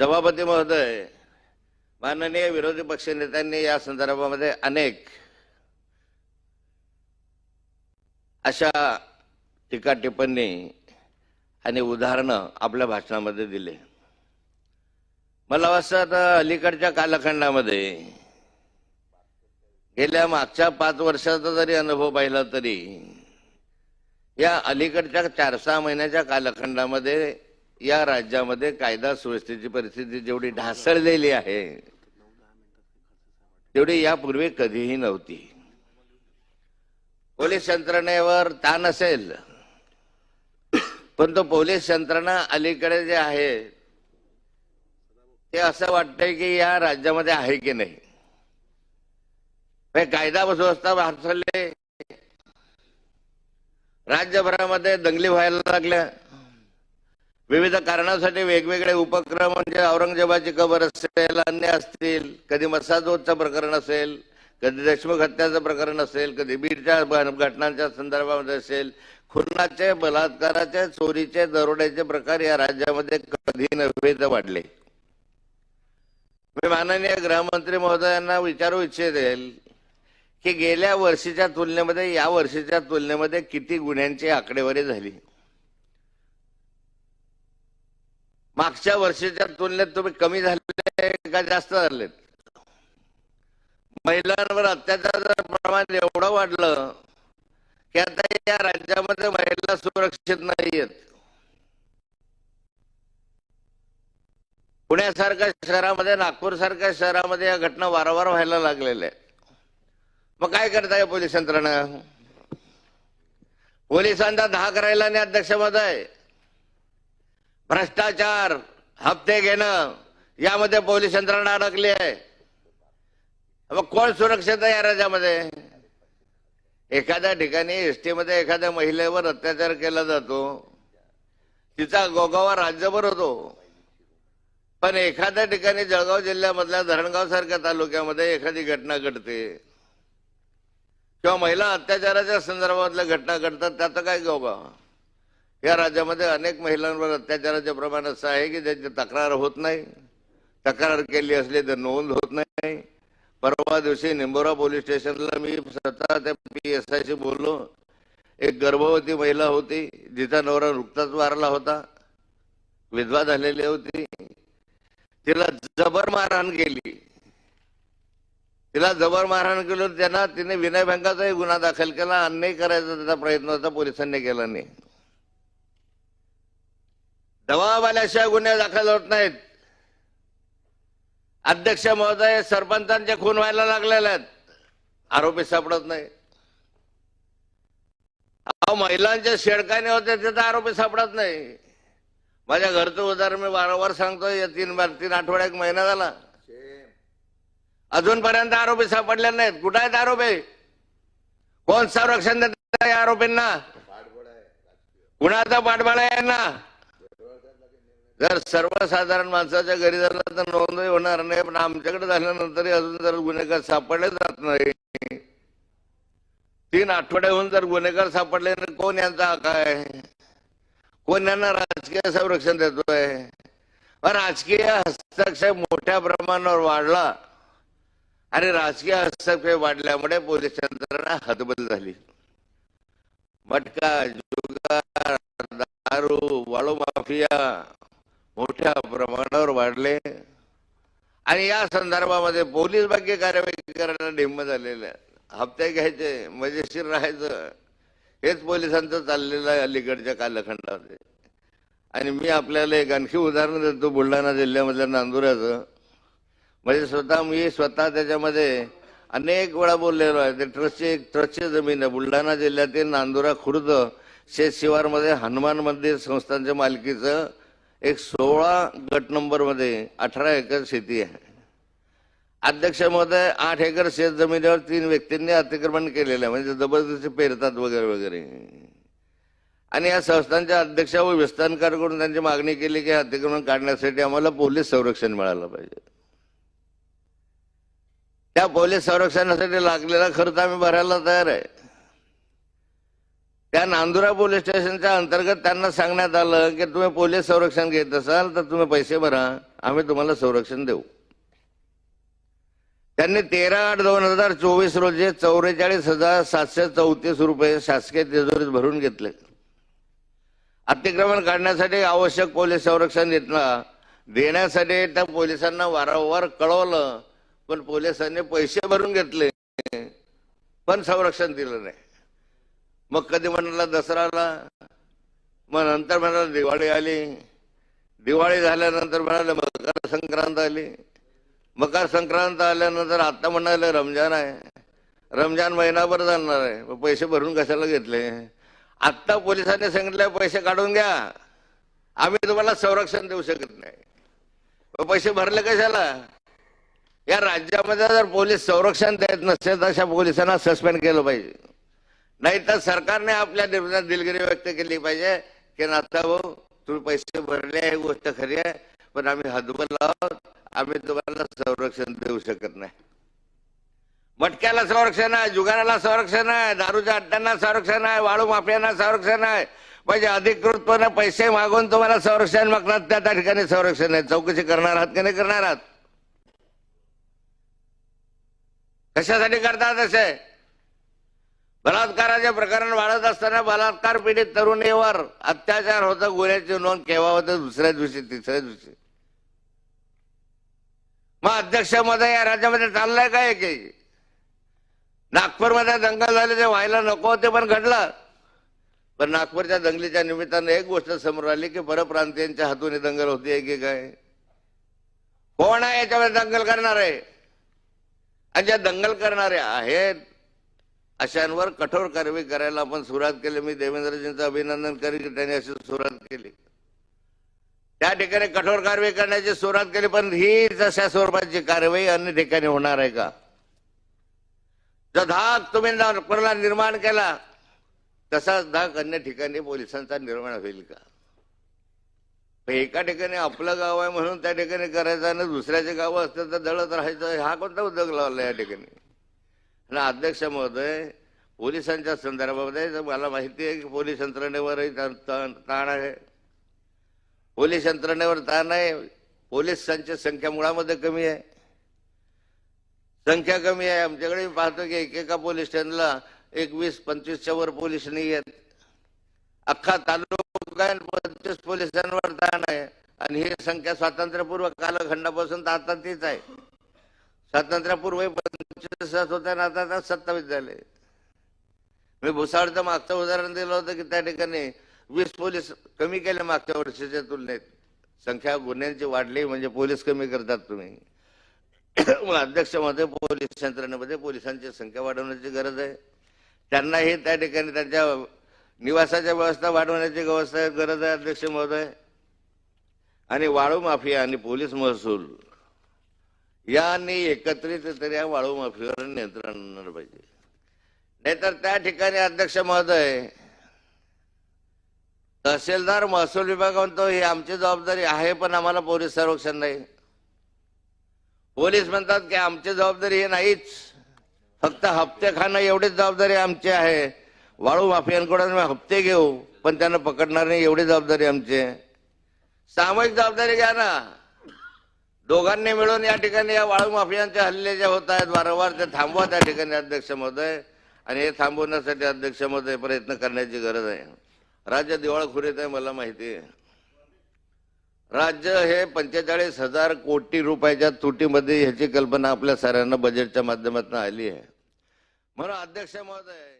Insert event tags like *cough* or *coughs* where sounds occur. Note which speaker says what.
Speaker 1: सभापती महोदय माननीय विरोधी पक्षनेत्यांनी या संदर्भामध्ये अनेक अशा टीका टिप्पणी आणि उदाहरणं आपल्या भाषणामध्ये दिले. मला वाटतं आता अलीकडच्या कालखंडामध्ये गेल्या मागच्या पाच वर्षाचा जरी अनुभव पाहिला तरी या अलीकडच्या चार सहा महिन्याच्या कालखंडामध्ये या राज्यामध्ये कायदा सुव्यवस्थेची परिस्थिती जेवढी ढासळलेली आहे तेवढी यापूर्वी कधीही नव्हती. पोलीस यंत्रणेवर ताण असेल पण तो पोलीस यंत्रणा अलीकडे जे आहे ते असं वाटतंय की या राज्यामध्ये आहे की नाही. कायदा सुव्यवस्था भारताले राज्यभरामध्ये दंगली व्हायला लागल्या. विविध कारणासाठी वेगवेगळे उपक्रम म्हणजे औरंगजेबाची कबर असेल अन्य असतील कधी मसाजोदचं प्रकरण असेल कधी देशमुख हत्याचं प्रकरण असेल कधी बीडच्या घटनांच्या संदर्भामध्ये असेल खुनाचे बलात्काराचे चोरीचे दरोड्याचे प्रकार या राज्यामध्ये कधी नव्हे तर वाढले. मी माननीय गृहमंत्री महोदयांना विचारू इच्छितेल की गेल्या वर्षीच्या तुलनेमध्ये या वर्षीच्या तुलनेमध्ये किती गुन्ह्यांची आकडेवारी झाली? मागच्या वर्षीच्या तुलनेत तुम्ही कमी झाले का जास्त झालेत? महिलांवर अत्याचाराचं प्रमाण एवढं वाढलं की आता या राज्यामध्ये महिला सुरक्षित नाहीयेत. पुण्यासारख्या शहरामध्ये नागपूर सारख्या शहरामध्ये या घटना वारंवार व्हायला लागलेल्या आहेत. मग काय करताय पोलीस यंत्रणा? पोलिसांचा दहा करायला नाही अध्यक्ष महोदय भ्रष्टाचार हप्ते घेणं यामध्ये पोलीस यंत्रणा अडकली आहे. मग कोण सुरक्षित आहे या राज्यामध्ये? एखाद्या ठिकाणी एसटी मध्ये एखाद्या महिलेवर अत्याचार केला जातो. तिचा गोगावा राज्यभर होतो. पण एखाद्या ठिकाणी जळगाव जिल्ह्यामधल्या धरणगाव सारख्या तालुक्यामध्ये एखादी घटना घडते. किंवा महिला अत्याचाराच्या संदर्भातल्या घटना घडतात त्याचं काय गोगावा? या राज्यामध्ये अनेक महिलांवर अत्याचाराचे प्रमाण असं आहे की ज्यांची तक्रार होत नाही. तक्रार केली असली तर नोंद होत नाही. परवा दिवशी निंबोरा पोलीस स्टेशनला मी स्वतः त्या पी एस आयशी बोललो. एक गर्भवती महिला होती जिचा नवरा नुकताच वारला होता. विधवा झालेली होती. तिला जबर मारहाण केली. तिला जबर मारहाण केलं त्यांना तिने विनय बँकाचाही गुन्हा दाखल केला. अन्याय करायचा त्याचा प्रयत्न होता पोलिसांनी केला नाही. दबावाल्याशिवाय गुन्हे दाखल होत नाहीत. अध्यक्ष महोदय सरपंचांचे खून व्हायला लागलेले आहेत. आरोपी सापडत नाही. अहो महिलांचे शेडकाने होते तिथं आरोपी सापडत नाही. माझ्या घरचं उदाहरण मी वारंवार सांगतो या तीन बार तीन आठवड्या एक महिना झाला. अजूनपर्यंत आरोपी सापडले नाहीत. कुठं आहेत आरोपी? कोण संरक्षण देत आरोपींना? कुणाचा पाठबळ आहे यांना? जर सर्वसाधारण माणसाच्या घरी झाला तर नोंदही होणार नाही पण आमच्याकडे झाल्यानंतरही अजून जर गुन्हेगार सापडले जात नाही. तीन आठवड्याहून जर गुन्हेगार सापडले नाही कोण यांचा हक आहे? कोण यांना राजकीय संरक्षण देतोय? राजकीय हस्तक्षेप मोठ्या प्रमाणावर वाढला आणि राजकीय हस्तक्षेप वाढल्यामुळे पोलीस यंत्रणा हतबल झाली. मटका जुगार दारू वाळू माफिया मोठ्या प्रमाणावर वाढले. आणि या संदर्भामध्ये पोलीस बाकी कार्यवाही करायला निम्म झालेले हप्ते घ्यायचे मजेशीर राहायचं हेच पोलिसांचं चाललेलं आहे अलीकडच्या कालखंडामध्ये. आणि मी आपल्याला एक आणखी उदाहरण देतो बुलढाणा जिल्ह्यामधल्या नांदुऱ्याचं. म्हणजे स्वतः मी स्वतः त्याच्यामध्ये अनेक वेळा बोललेलो आहे. ते ट्रस्टची एक ट्रस्टची जमीन आहे. बुलढाणा जिल्ह्यातील नांदुरा खुर्द शेतशिवारमध्ये हनुमान मंदिर संस्थांच्या मालकीचं एक सोळा गट नंबरमध्ये अठरा एकर शेती आहे. अध्यक्ष महोदय आठ एकर शेत जमिनीवर तीन व्यक्तींनी अतिक्रमण केलेलं आहे. म्हणजे जबरदस्ती पेरतात वगैरे वगैरे. आणि या संस्थांच्या अध्यक्ष व विस्तारकाकडून त्यांची मागणी केली की अतिक्रमण काढण्यासाठी आम्हाला पोलीस संरक्षण मिळालं पाहिजे. त्या पोलीस संरक्षणासाठी लागलेला खर्च आम्ही भरायला तयार आहे. त्या नांदुरा पोलीस स्टेशनच्या अंतर्गत त्यांना सांगण्यात आलं की तुम्ही पोलीस संरक्षण घेत असाल तर तुम्ही पैसे भरा आम्ही तुम्हाला संरक्षण देऊ. त्यांनी तेरा आठ दोन हजार चोवीस रोजी चौवेचाळीस हजार सातशे चौतीस रुपये शासकीय तिजोरीत भरून घेतले. अतिक्रमण काढण्यासाठी आवश्यक पोलीस संरक्षण घेतलं. देण्यासाठी त्या पोलिसांना वारंवार कळवलं पण पोलिसांनी पैसे भरून घेतले पण संरक्षण दिलं नाही. मग कधी म्हणाला दसराला मग नंतर म्हणाला दिवाळी आली. दिवाळी झाल्यानंतर म्हणाले मकर संक्रांत आली. मकर संक्रांत आल्यानंतर आता म्हणाले रमजान आहे. रमजान महिनाभर जाणार आहे. पैसे भरून कशाला घेतले? आत्ता पोलिसांनी सांगितले पैसे काढून घ्या. आम्ही तुम्हाला संरक्षण देऊ शकत नाही. पैसे भरले कशाला? या राज्यामध्ये जर पोलीस संरक्षण देत नसेल तर अशा पोलिसांना सस्पेंड केलं पाहिजे. नाही तर सरकारने आपल्या निर्णयात दिलगिरी व्यक्त केली पाहिजे की नाता भाऊ तुम्ही पैसे भरले हे गोष्ट खरी आहे पण आम्ही हदबल आहोत आम्ही तुम्हाला संरक्षण देऊ शकत नाही. मटक्याला संरक्षण आहे जुगाराला संरक्षण आहे दारूच्या अड्ड्यांना संरक्षण आहे वाळू माफियांना संरक्षण आहे. म्हणजे अधिकृतपणे पैसे मागून तुम्हाला संरक्षण मागणार त्या त्या ठिकाणी संरक्षण आहे. चौकशी करणार आहात की नाही करणार आहात? कशासाठी करतात असे बलात्काराचे प्रकरण वाढत असताना बलात्कार पीडित तरुणीवर अत्याचार होता गुन्ह्याची नोंद केव्हा होतं दुसऱ्या दिवशी तिसऱ्या दिवशी. मग अध्यक्षमध्ये या राज्यामध्ये चाललंय काय की नागपूरमध्ये दंगल झाले ते व्हायला नको होते पण घडलं. पण नागपूरच्या दंगलीच्या निमित्तानं एक गोष्ट समोर आली की परप्रांतीयांच्या हातून ही दंगल होती की काय? कोण आहे याच्यामध्ये दंगल करणार? आहे आणि ज्या दंगल करणारे आहेत अशांवर कठोर कारवाई करायला आपण सुरुवात केली. मी देवेंद्रजींचं अभिनंदन करीन की त्यांनी अशी सुरुवात केली. त्या ठिकाणी कठोर कारवाई करण्याची सुरुवात केली पण ही जशा स्वरूपाची कारवाई अन्य ठिकाणी होणार आहे का? जो धाक तुम्ही नागपूरला निर्माण केला तसाच धाक अन्य ठिकाणी पोलिसांचा निर्माण होईल का? एका ठिकाणी आपलं गाव आहे म्हणून त्या ठिकाणी करायचं आणि दुसऱ्याचे गाव असतं तर दळत राहायचं हा कोणता उद्योग लावला या ठिकाणी? आणि अध्यक्ष महोदय पोलिसांच्या संदर्भामध्ये मला माहिती आहे की पोलीस यंत्रणेवरही ताण आहे. पोलीस यंत्रणेवर ताण आहे. पोलिसांची संख्या मुळामध्ये कमी आहे. संख्या कमी आहे. आमच्याकडे मी पाहतो की एकेका पोलीस स्टेशनला एकवीस पंचवीसच्या वर पोलीस नाही आहेत. अख्खा तालुका पंचवीस पोलिसांवर ताण आहे. आणि ही संख्या स्वातंत्र्यपूर्व कालखंडापासून तर आता तीच आहे. स्वातंत्र्यपूर्व पंचवीस होत्या ना आता आता सत्तावीस झाले. मी भुसावळचं मागचं उदाहरण दिलं होतं की त्या ठिकाणी वीस पोलीस कमी केले मागच्या वर्षीच्या तुलनेत. संख्या गुन्ह्यांची वाढली म्हणजे पोलीस कमी करतात तुम्ही. *coughs* मग अध्यक्षमध्ये पोलीस यंत्रणेमध्ये पोलिसांची संख्या वाढवण्याची गरज आहे. त्यांनाही त्या ठिकाणी त्यांच्या निवासाच्या व्यवस्था वाढवण्याची व्यवस्था गरज आहे अध्यक्ष महोदय. आणि वाळू माफिया आणि पोलीस महसूल यांनी एकत्रित तरी या वाळू माफीवर नियंत्रण आणणार पाहिजे. नाहीतर त्या ठिकाणी अध्यक्ष महोदय तहसीलदार महसूल विभाग म्हणतो ही आमची जबाबदारी आहे पण आम्हाला पोलीस संरक्षण नाही. पोलीस म्हणतात की आमची जबाबदारी हे नाहीच. फक्त हप्ते खाणं एवढीच जबाबदारी आमची आहे. वाळू माफियांकडून हप्ते घेऊ पण त्यांना पकडणार नाही एवढी जबाबदारी आमची आहे. सामूहिक जबाबदारी घ्या ना. दोघांनी मिळून या ठिकाणी या वाळू माफियांचे हल्ले जे होत आहेत वारंवार ते थांबवा त्या ठिकाणी अध्यक्ष महोदय. आणि हे थांबवण्यासाठी अध्यक्ष महोदय प्रयत्न करण्याची गरज आहे. राज्य दिवाळखोरीत आहे मला माहिती आहे. राज्य हे पंचेचाळीस हजार कोटी रुपयाच्या तुटीमध्ये ह्याची कल्पना आपल्या साऱ्यांना बजेटच्या माध्यमातून आली आहे. म्हणून अध्यक्ष महोदय